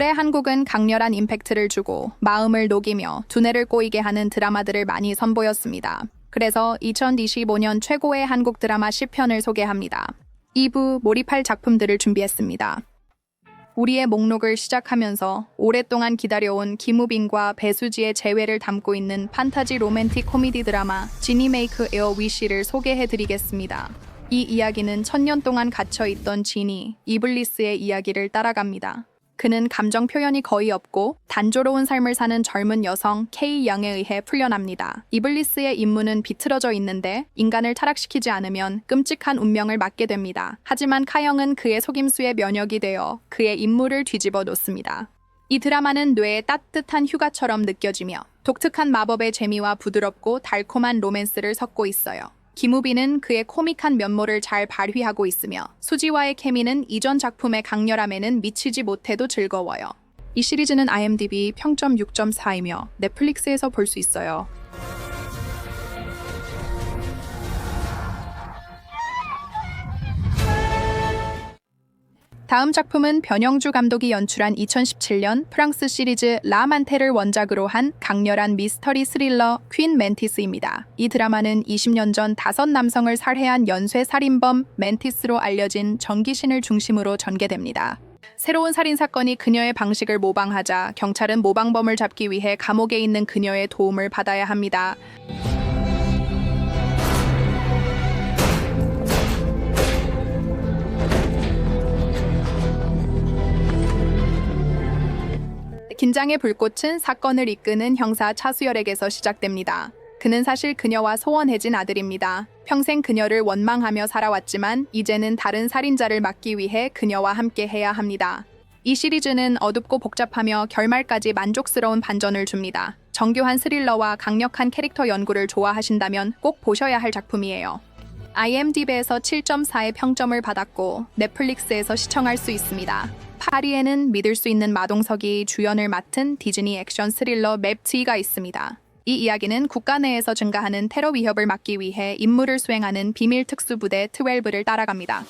한국은 강렬한 임팩트를 주고 마음을 녹이며 두뇌를 꼬이게 하는 드라마들을 많이 선보였습니다. 그래서 2025년 최고의 한국 드라마 10편을 소개합니다. 2부 몰입할 작품들을 준비했습니다. 우리의 목록을 시작하면서 오랫동안 기다려온 김우빈과 배수지의 재회를 담고 있는 판타지 로맨틱 코미디 드라마 지니메이크 에어 위시를 소개해드리겠습니다. 이 이야기는 천년 동안 갇혀있던 지니, 이블리스의 이야기를 따라갑니다. 그는 감정 표현이 거의 없고 단조로운 삶을 사는 젊은 여성 K 양에 의해 풀려납니다. 이블리스의 임무는 비틀어져 있는데 인간을 타락시키지 않으면 끔찍한 운명을 맞게 됩니다. 하지만 카영은 그의 속임수에 면역이 되어 그의 임무를 뒤집어 놓습니다. 이 드라마는 뇌의 따뜻한 휴가처럼 느껴지며 독특한 마법의 재미와 부드럽고 달콤한 로맨스를 섞고 있어요. 김우빈은 그의 코믹한 면모를 잘 발휘하고 있으며 수지와의 케미는 이전 작품의 강렬함에는 미치지 못해도 즐거워요. 이 시리즈는 IMDb 평점 6.4이며 넷플릭스에서 볼 수 있어요. 다음 작품은 변영주 감독이 연출한 2017년 프랑스 시리즈 라만테를 원작으로 한 강렬한 미스터리 스릴러 퀸 멘티스입니다. 이 드라마는 20년 전 다섯 남성을 살해한 연쇄 살인범 멘티스로 알려진 정기신을 중심으로 전개됩니다. 새로운 살인 사건이 그녀의 방식을 모방하자 경찰은 모방범을 잡기 위해 감옥에 있는 그녀의 도움을 받아야 합니다. 긴장의 불꽃은 사건을 이끄는 형사 차수열에게서 시작됩니다. 그는 사실 그녀와 소원해진 아들입니다. 평생 그녀를 원망하며 살아왔지만 이제는 다른 살인자를 막기 위해 그녀와 함께 해야 합니다. 이 시리즈는 어둡고 복잡하며 결말까지 만족스러운 반전을 줍니다. 정교한 스릴러와 강력한 캐릭터 연구를 좋아하신다면 꼭 보셔야 할 작품이에요. IMDb에서 7.4의 평점을 받았고 넷플릭스에서 시청할 수 있습니다. 파리에는 믿을 수 있는 마동석이 주연을 맡은 디즈니 액션 스릴러 맵트가 있습니다. 이 이야기는 국가 내에서 증가하는 테러 위협을 막기 위해 임무를 수행하는 비밀 특수부대 12를 따라갑니다.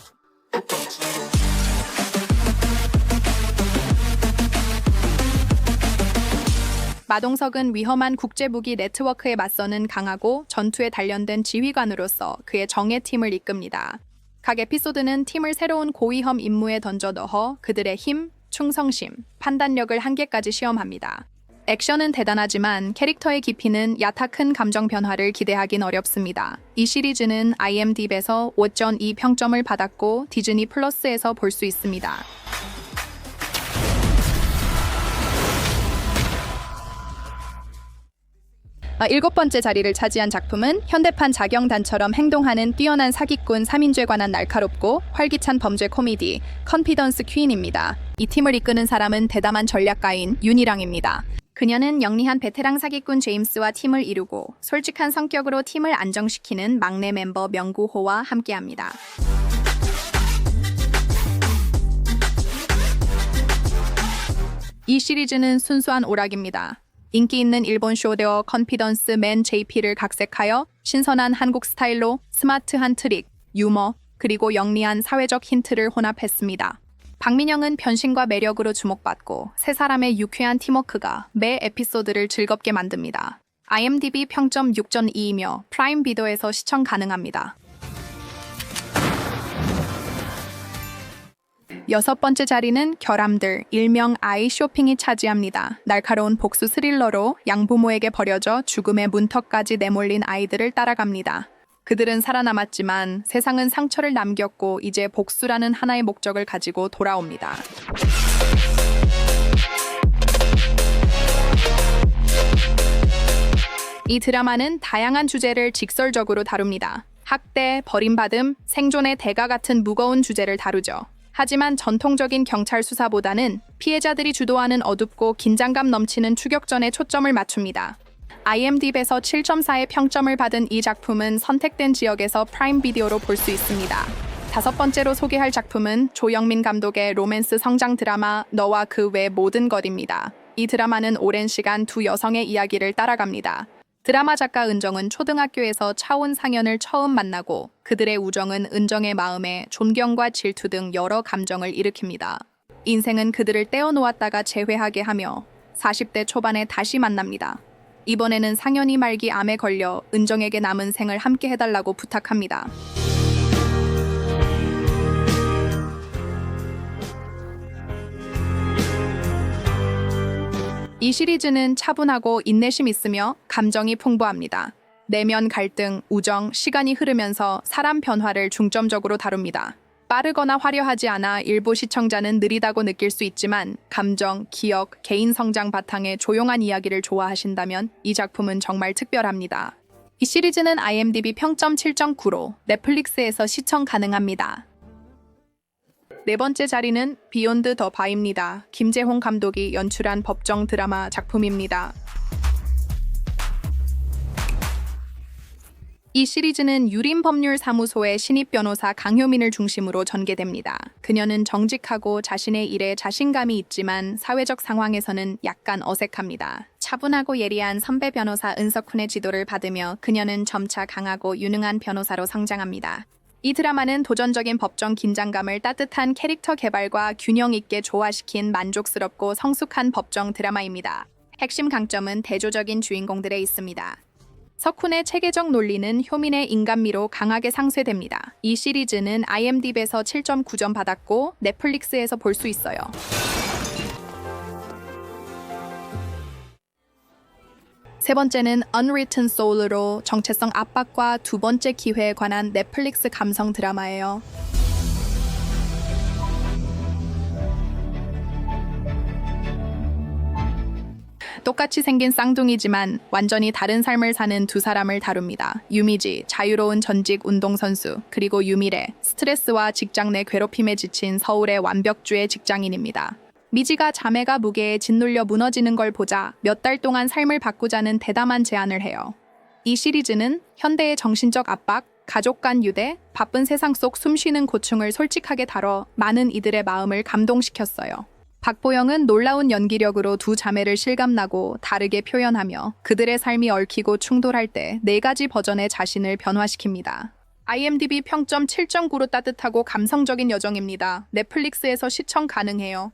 마동석은 위험한 국제무기 네트워크에 맞서는 강하고 전투에 단련된 지휘관으로서 그의 정예 팀을 이끕니다. 각 에피소드는 팀을 새로운 고위험 임무에 던져 넣어 그들의 힘, 충성심, 판단력을 한계까지 시험합니다. 액션은 대단하지만 캐릭터의 깊이는 야타 큰 감정 변화를 기대하긴 어렵습니다. 이 시리즈는 IMDb에서 5.2 평점을 받았고 디즈니 플러스에서 볼 수 있습니다. 일곱 번째 자리를 차지한 작품은 현대판 자경단처럼 행동하는 뛰어난 사기꾼 3인조에 관한 날카롭고 활기찬 범죄 코미디 컨피던스 퀸입니다. 이 팀을 이끄는 사람은 대담한 전략가인 윤희랑입니다. 그녀는 영리한 베테랑 사기꾼 제임스와 팀을 이루고 솔직한 성격으로 팀을 안정시키는 막내 멤버 명구호와 함께합니다. 이 시리즈는 순수한 오락입니다. 인기 있는 일본 쇼데어 컨피던스 맨 JP를 각색하여 신선한 한국 스타일로 스마트한 트릭, 유머, 그리고 영리한 사회적 힌트를 혼합했습니다. 박민영은 변신과 매력으로 주목받고 세 사람의 유쾌한 팀워크가 매 에피소드를 즐겁게 만듭니다. IMDb 평점 6.2이며 프라임 비디오에서 시청 가능합니다. 여섯 번째 자리는 결함들, 일명 아이 쇼핑이 차지합니다. 날카로운 복수 스릴러로 양부모에게 버려져 죽음의 문턱까지 내몰린 아이들을 따라갑니다. 그들은 살아남았지만 세상은 상처를 남겼고 이제 복수라는 하나의 목적을 가지고 돌아옵니다. 이 드라마는 다양한 주제를 직설적으로 다룹니다. 학대, 버림받음, 생존의 대가 같은 무거운 주제를 다루죠. 하지만 전통적인 경찰 수사보다는 피해자들이 주도하는 어둡고 긴장감 넘치는 추격전에 초점을 맞춥니다. IMDb에서 7.4의 평점을 받은 이 작품은 선택된 지역에서 프라임 비디오로 볼 수 있습니다. 다섯 번째로 소개할 작품은 조영민 감독의 로맨스 성장 드라마 너와 그 외 모든 것입니다. 이 드라마는 오랜 시간 두 여성의 이야기를 따라갑니다. 드라마 작가 은정은 초등학교에서 차온 상현을 처음 만나고 그들의 우정은 은정의 마음에 존경과 질투 등 여러 감정을 일으킵니다. 인생은 그들을 떼어놓았다가 재회하게 하며 40대 초반에 다시 만납니다. 이번에는 상현이 말기 암에 걸려 은정에게 남은 생을 함께 해달라고 부탁합니다. 이 시리즈는 차분하고 인내심 있으며 감정이 풍부합니다. 내면 갈등, 우정, 시간이 흐르면서 사람 변화를 중점적으로 다룹니다. 빠르거나 화려하지 않아 일부 시청자는 느리다고 느낄 수 있지만 감정, 기억, 개인 성장 바탕의 조용한 이야기를 좋아하신다면 이 작품은 정말 특별합니다. 이 시리즈는 IMDb 평점 7.9로 넷플릭스에서 시청 가능합니다. 네 번째 자리는 비욘드 더 바입니다. 김재홍 감독이 연출한 법정 드라마 작품입니다. 이 시리즈는 유림법률사무소의 신입 변호사 강효민을 중심으로 전개됩니다. 그녀는 정직하고 자신의 일에 자신감이 있지만 사회적 상황에서는 약간 어색합니다. 차분하고 예리한 선배 변호사 은석훈의 지도를 받으며 그녀는 점차 강하고 유능한 변호사로 성장합니다. 이 드라마는 도전적인 법정 긴장감을 따뜻한 캐릭터 개발과 균형 있게 조화시킨 만족스럽고 성숙한 법정 드라마입니다. 핵심 강점은 대조적인 주인공들에 있습니다. 석훈의 체계적 논리는 효민의 인간미로 강하게 상쇄됩니다. 이 시리즈는 IMDb에서 7.9점 받았고 넷플릭스에서 볼 수 있어요. 세 번째는 Unwritten Soul으로 정체성 압박과 두 번째 기회에 관한 넷플릭스 감성 드라마예요. 똑같이 생긴 쌍둥이지만 완전히 다른 삶을 사는 두 사람을 다룹니다. 유미지, 자유로운 전직 운동선수, 그리고 유미래, 스트레스와 직장 내 괴롭힘에 지친 서울의 완벽주의 직장인입니다. 미지가 자매가 무게에 짓눌려 무너지는 걸 보자 몇 달 동안 삶을 바꾸자는 대담한 제안을 해요. 이 시리즈는 현대의 정신적 압박, 가족 간 유대, 바쁜 세상 속 숨쉬는 고충을 솔직하게 다뤄 많은 이들의 마음을 감동시켰어요. 박보영은 놀라운 연기력으로 두 자매를 실감나고 다르게 표현하며 그들의 삶이 얽히고 충돌할 때 네 가지 버전의 자신을 변화시킵니다. IMDb 평점 7.9로 따뜻하고 감성적인 여정입니다. 넷플릭스에서 시청 가능해요.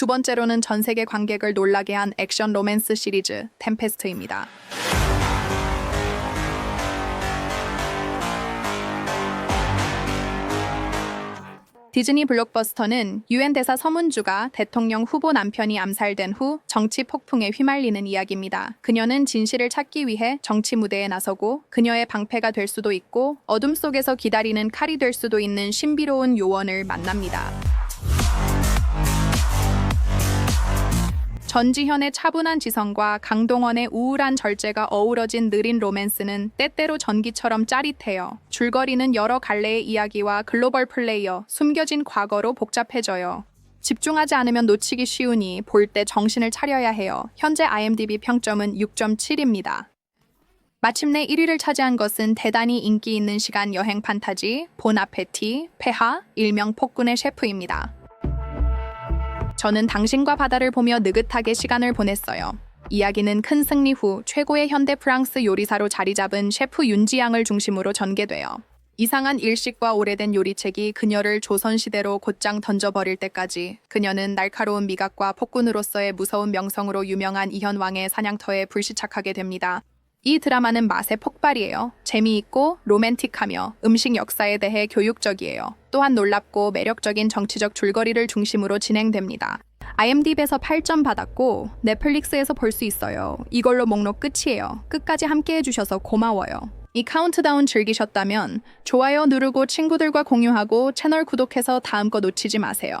두 번째로는 전 세계 관객을 놀라게 한 액션 로맨스 시리즈 템페스트입니다. 디즈니 블록버스터는 유엔 대사 서문주가 대통령 후보 남편이 암살된 후 정치 폭풍에 휘말리는 이야기입니다. 그녀는 진실을 찾기 위해 정치 무대에 나서고 그녀의 방패가 될 수도 있고 어둠 속에서 기다리는 칼이 될 수도 있는 신비로운 요원을 만납니다. 전지현의 차분한 지성과 강동원의 우울한 절제가 어우러진 느린 로맨스는 때때로 전기처럼 짜릿해요. 줄거리는 여러 갈래의 이야기와 글로벌 플레이어, 숨겨진 과거로 복잡해져요. 집중하지 않으면 놓치기 쉬우니 볼 때 정신을 차려야 해요. 현재 IMDb 평점은 6.7입니다. 마침내 1위를 차지한 것은 대단히 인기 있는 시간 여행 판타지 보나페티, 폐하, 일명 폭군의 셰프입니다. 저는 당신과 바다를 보며 느긋하게 시간을 보냈어요. 이야기는 큰 승리 후 최고의 현대 프랑스 요리사로 자리 잡은 셰프 윤지양을 중심으로 전개돼요. 이상한 일식과 오래된 요리책이 그녀를 조선시대로 곧장 던져버릴 때까지 그녀는 날카로운 미각과 폭군으로서의 무서운 명성으로 유명한 이현왕의 사냥터에 불시착하게 됩니다. 이 드라마는 맛의 폭발이에요. 재미있고 로맨틱하며 음식 역사에 대해 교육적이에요. 또한 놀랍고 매력적인 정치적 줄거리를 중심으로 진행됩니다. IMDb에서 8점 받았고 넷플릭스에서 볼 수 있어요. 이걸로 목록 끝이에요. 끝까지 함께 해주셔서 고마워요. 이 카운트다운 즐기셨다면 좋아요 누르고 친구들과 공유하고 채널 구독해서 다음 거 놓치지 마세요.